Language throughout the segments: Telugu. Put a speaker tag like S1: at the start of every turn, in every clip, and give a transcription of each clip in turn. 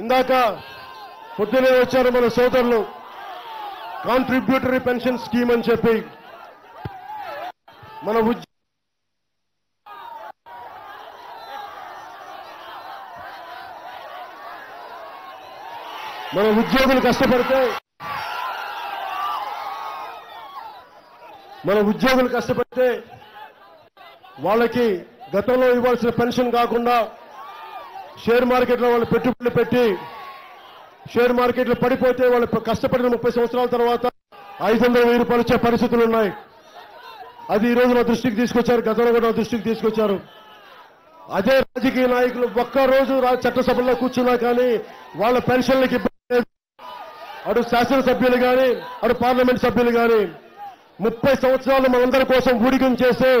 S1: ఇందాక పొద్దునే వచ్చారు మన సోదరులు. కాంట్రిబ్యూటరీ పెన్షన్ స్కీమ్ అని చెప్పి. మన ఉద్యోగ మన ఉద్యోగులు కష్టపడితే మన ఉద్యోగులు కష్టపడితే వాళ్ళకి గతంలో ఇవ్వాల్సిన పెన్షన్ కాకుండా షేర్ మార్కెట్లో వాళ్ళు పెట్టుబడులు పెట్టి షేర్ మార్కెట్లో పడిపోతే వాళ్ళు కష్టపడిన ముప్పై సంవత్సరాల తర్వాత ఐదు వందల వెయ్యి రూపాయలు వచ్చే పరిస్థితులు ఉన్నాయి. అది ఈ రోజు నా దృష్టికి తీసుకొచ్చారు గతంలో కూడా నా దృష్టికి తీసుకొచ్చారు. అదే రాజకీయ నాయకులు ఒక్క రోజు కూర్చున్నా కానీ వాళ్ళ పెన్షన్లకి ఇబ్బంది లేదు. అటు శాసనసభ్యులు కానీ అటు పార్లమెంట్ సభ్యులు కానీ ముప్పై సంవత్సరాలు మనందరి కోసం ఊడికం చేసే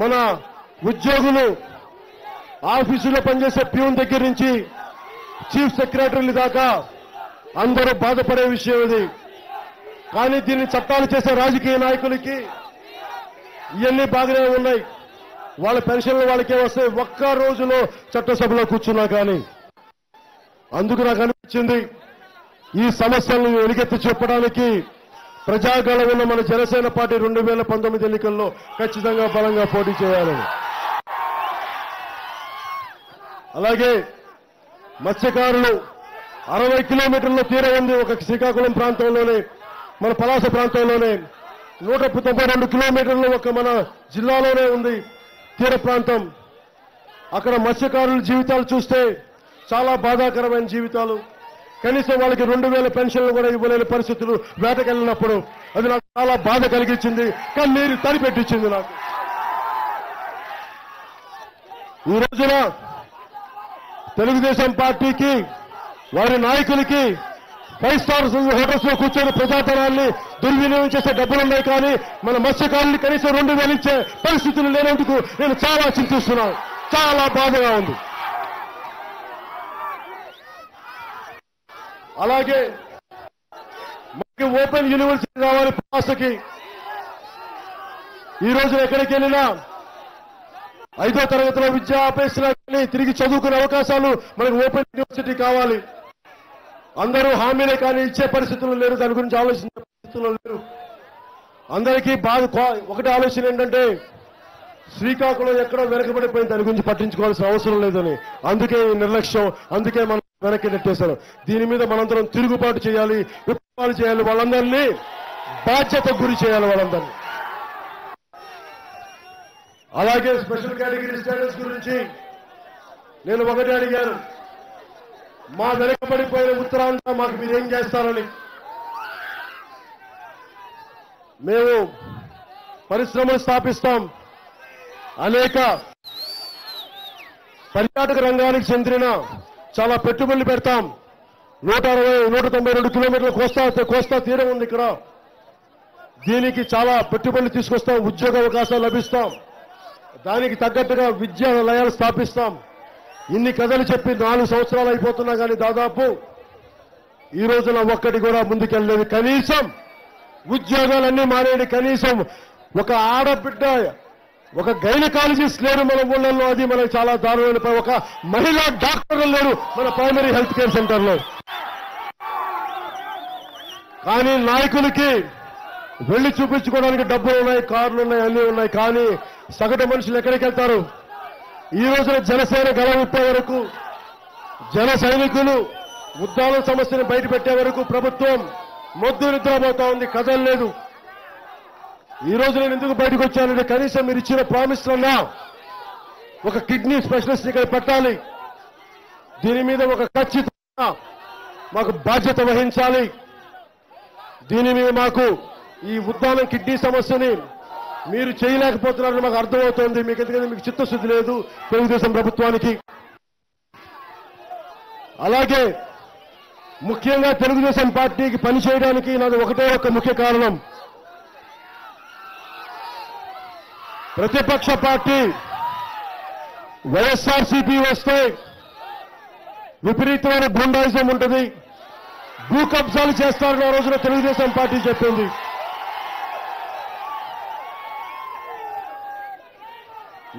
S1: మన ఉద్యోగులు ఆఫీసులో పనిచేసే ప్యూన్ దగ్గర నుంచి చీఫ్ సెక్రటరీల దాకా అందరూ బాధపడే విషయం ఇది. కానీ దీన్ని చట్టాలు చేసే రాజకీయ నాయకులకి ఇవన్నీ బాగానే ఉన్నాయి. వాళ్ళ పెన్షన్లు వాళ్ళకే వస్తాయి. ఒక్క రోజులో చట్టసభలో కూర్చున్నా కానీ అందుకు నాకు అనిపించింది ఈ సమస్యలను వెలుగెత్తి చెప్పడానికి ప్రజాగళం ఉన్న మన జనసేన పార్టీ రెండు వేల పంతొమ్మిది ఎన్నికల్లో ఖచ్చితంగా బలంగా పోటీ చేయాలని అలాగే మత్స్యకారులు అరవై కిలోమీటర్ల తీర ఉంది ఒక శ్రీకాకుళం ప్రాంతంలోనే మన పలాస ప్రాంతంలోనే. నూట తొంభై రెండు కిలోమీటర్లు ఒక మన జిల్లాలోనే ఉంది తీర ప్రాంతం. అక్కడ మత్స్యకారుల జీవితాలు చూస్తే చాలా బాధాకరమైన జీవితాలు. కనీసం వాళ్ళకి రెండు వేల పెన్షన్లు కూడా ఇవ్వలేని పరిస్థితులు వేటకెళ్ళినప్పుడు అది నాకు చాలా బాధ కలిగించింది. కానీ మీరు తడిపెట్టించింది నాకు. ఈ రోజున తెలుగుదేశం పార్టీకి వారి నాయకులకి ఫైవ్ స్టార్ హోటల్స్లో కూర్చొని ప్రజాధనాన్ని దుర్వినియోగం చేసే డబ్బులు ఉన్నాయి కానీ మన మత్స్యకారులు కనీసం రెండు వేలు ఇచ్చే పరిస్థితులు లేనందుకు నేను చాలా చింతిస్తున్నాను. చాలా బాధగా ఉంది. అలాగే మనకి ఓపెన్ యూనివర్సిటీ రావాలి పాసకి. ఈ రోజు ఎక్కడికి వెళ్ళినా ఐదో తరగతిలో విద్య ఆపేసినా తిరిగి చదువుకునే అవకాశాలు మనకు ఓపెన్ యూనివర్సిటీ కావాలి. అందరూ హామీలే కానీ ఇచ్చే పరిస్థితులు లేరు దాని గురించి ఆలోచించే పరిస్థితులు లేరు. అందరికీ బాధ ఒకటి ఆలోచన ఏంటంటే శ్రీకాకుళం ఎక్కడో వెనకబడిపోయింది దాని గురించి పట్టించుకోవాల్సిన అవసరం లేదని. అందుకే ఈ నిర్లక్ష్యం అందుకే మనం వెనక్కి నెట్టేశారు. దీని మీద మనందరం తిరుగుబాటు చేయాలి విప్లవాలు చేయాలి వాళ్ళందరినీ బాధ్యత గురి చేయాలి వాళ్ళందరినీ. అలాగే స్పెషల్ కేటగిరీ స్టేటస్ గురించి నేను ఒకటి అడిగాను. మా వెనకబడిపోయిన ఉత్తరాంధ్ర మాకు మీరేం చేస్తారని. మేము పరిశ్రమలు స్థాపిస్తాం. అనేక పర్యాటక రంగానికి చెందిన చాలా పెట్టుబడులు పెడతాం. నూట అరవై నూట తొంభై రెండు కిలోమీటర్ల కోస్తా కోస్తా తీరం ఉంది ఇక్కడ. దీనికి చాలా పెట్టుబడులు తీసుకొస్తాం ఉద్యోగ అవకాశాలు లభిస్తాం. దానికి తగ్గట్టుగా విద్యాలయాలు స్థాపిస్తాం. ఇన్ని కథలు చెప్పి నాలుగు సంవత్సరాలు అయిపోతున్నా కానీ దాదాపు ఈ రోజున ఒక్కటి కూడా ముందుకెళ్ళలేదు. కనీసం ఉద్యోగాలన్నీ మానేది కనీసం ఒక ఆడబిడ్డ ఒక గైనకాలజిస్ట్ లేరు మన ఊళ్ళల్లో అది మనకు చాలా దారుణమైన ఒక మహిళా డాక్టర్లు లేరు మన ప్రైమరీ హెల్త్ కేర్ సెంటర్లో కానీ నాయకులకి వెళ్ళి చూపించుకోవడానికి డబ్బులు ఉన్నాయి కార్లు ఉన్నాయి అన్నీ ఉన్నాయి కానీ సగటు మనుషులు ఎక్కడికి వెళ్తారు? ఈ రోజున జనసేన గెలవిప్పే వరకు జన సైనికులు ఉద్దాల సమస్యను బయటపెట్టే వరకు ప్రభుత్వం మొద్దు నిద్రపోతా ఉంది కదలలేదు. ఈ రోజు నేను ఎందుకు బయటకు వచ్చానంటే కనీసం మీరు ఇచ్చిన ప్రామిస్లన్నా ఒక కిడ్నీ స్పెషలిస్ట్ ఇక్కడ పెట్టాలి. దీని మీద ఒక ఖచ్చితంగా మాకు బాధ్యత వహించాలి. దీని మీద మాకు ఈ ఉద్దానం కిడ్నీ సమస్యని మీరు చేయలేకపోతున్నారని మాకు అర్థమవుతోంది. మీకు ఎందుకంటే మీకు చిత్తశుద్ధి లేదు తెలుగుదేశం ప్రభుత్వానికి. అలాగే ముఖ్యంగా తెలుగుదేశం పార్టీకి పనిచేయడానికి నాది ఒకటే ఒక ముఖ్య కారణం. ప్రతిపక్ష పార్టీ వైఎస్ఆర్సీపీ వస్తే విపరీతమైన గుండాయిజం ఉంటుంది. భూ కబ్జాలు చేస్తారని ఆ రోజున తెలుగుదేశం పార్టీ చెప్పింది.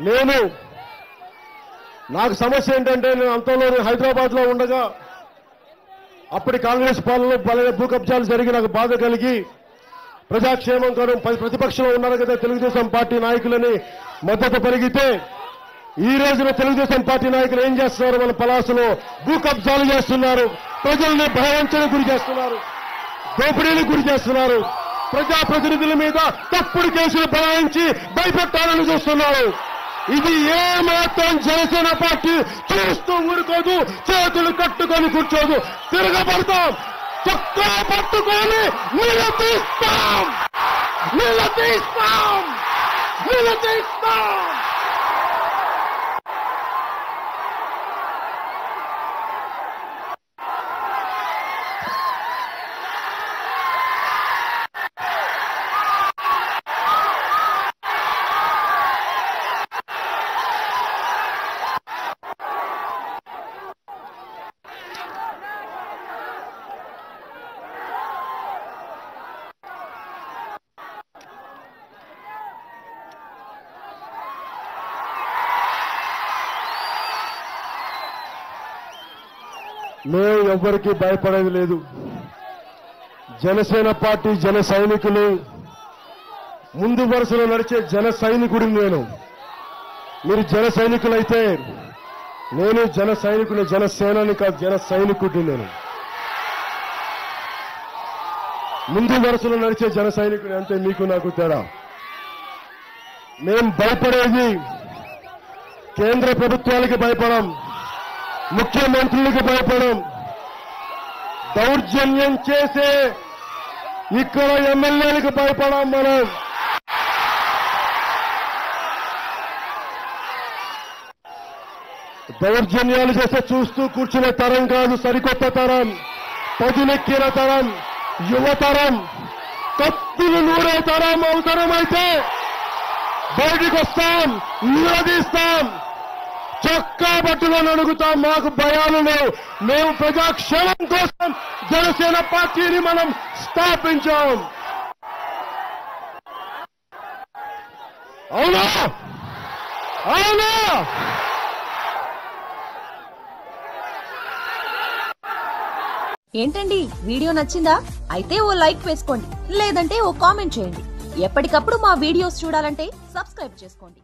S1: నేను నాకు సమస్య ఏంటంటే నేను అంతలో హైదరాబాద్లో ఉండగా అప్పటి కాంగ్రెస్ పాలనలో బలమైన భూ కబ్జాలు జరిగి నాకు బాధ కలిగి ప్రజాక్షేమం కోసం ప్రతిపక్షంలో ఉన్నారు కదా తెలుగుదేశం పార్టీ నాయకులని మద్దతు పెరిగితే ఈ రోజున తెలుగుదేశం పార్టీ నాయకులు ఏం చేస్తున్నారు? మన పలాసలో భూ కబ్జాలు చేస్తున్నారు ప్రజల్ని భయవంచనకు గురి చేస్తున్నారు దోపిడీలకు గురి చేస్తున్నారు ప్రజాప్రతినిధుల మీద తప్పుడు కేసులు బనాయించి భయపెట్టాలని చూస్తున్నారు. ఇది ఏ మాత్రం జనసేన పార్టీ చూస్తూ ఊరుకోదు చేతులు కట్టుకొని కూర్చోదు తిరగబడతాం. చొక్కా పట్టుకొని నిలదీస్తాం నిలదీస్తాం నిలదీస్తాం మేము ఎవ్వరికీ భయపడేది లేదు. జనసేన పార్టీ జన సైనికులు ముందు వరుసలో నడిచే జన సైనికుడిని నేను. మీరు జన సైనికులైతే నేను జన సైనికుని జనసేనని కాదు జన సైనికుడిని నేను. ముందు వరుసలో నడిచే జన సైనికుని అంతే మీకు నాకు తేడా. మేం భయపడేది కేంద్ర ప్రభుత్వాలకి భయపడం. ముఖ్యమంత్రులకు భయపడం దౌర్జన్యం చేసే ఇక్కడ ఎమ్మెల్యేలకు భయపడం మనం. దౌర్జన్యాలు చేస్తే చూస్తూ కూర్చునే తరం కాదు సరికొత్త తరం పదునెక్కిన తరం యువతరం కత్తులు నూరే తరం అవసరమైతే బయటికి వస్తాం నిలదీస్తాం. చొక్కా పట్టుకొని అడుగుతాం మాకు భయాలు లేవు. మేము ప్రజాక్షేమం కోసం జనసేన పార్టీని మనం స్థాపించాం. అవునా? అవునా?
S2: ఏంటండి వీడియో నచ్చిందా? అయితే ఓ లైక్ వేసుకోండి లేదంటే ఓ కామెంట్ చేయండి. ఎప్పటికప్పుడు మా వీడియోస్ చూడాలంటే సబ్స్క్రైబ్ చేసుకోండి.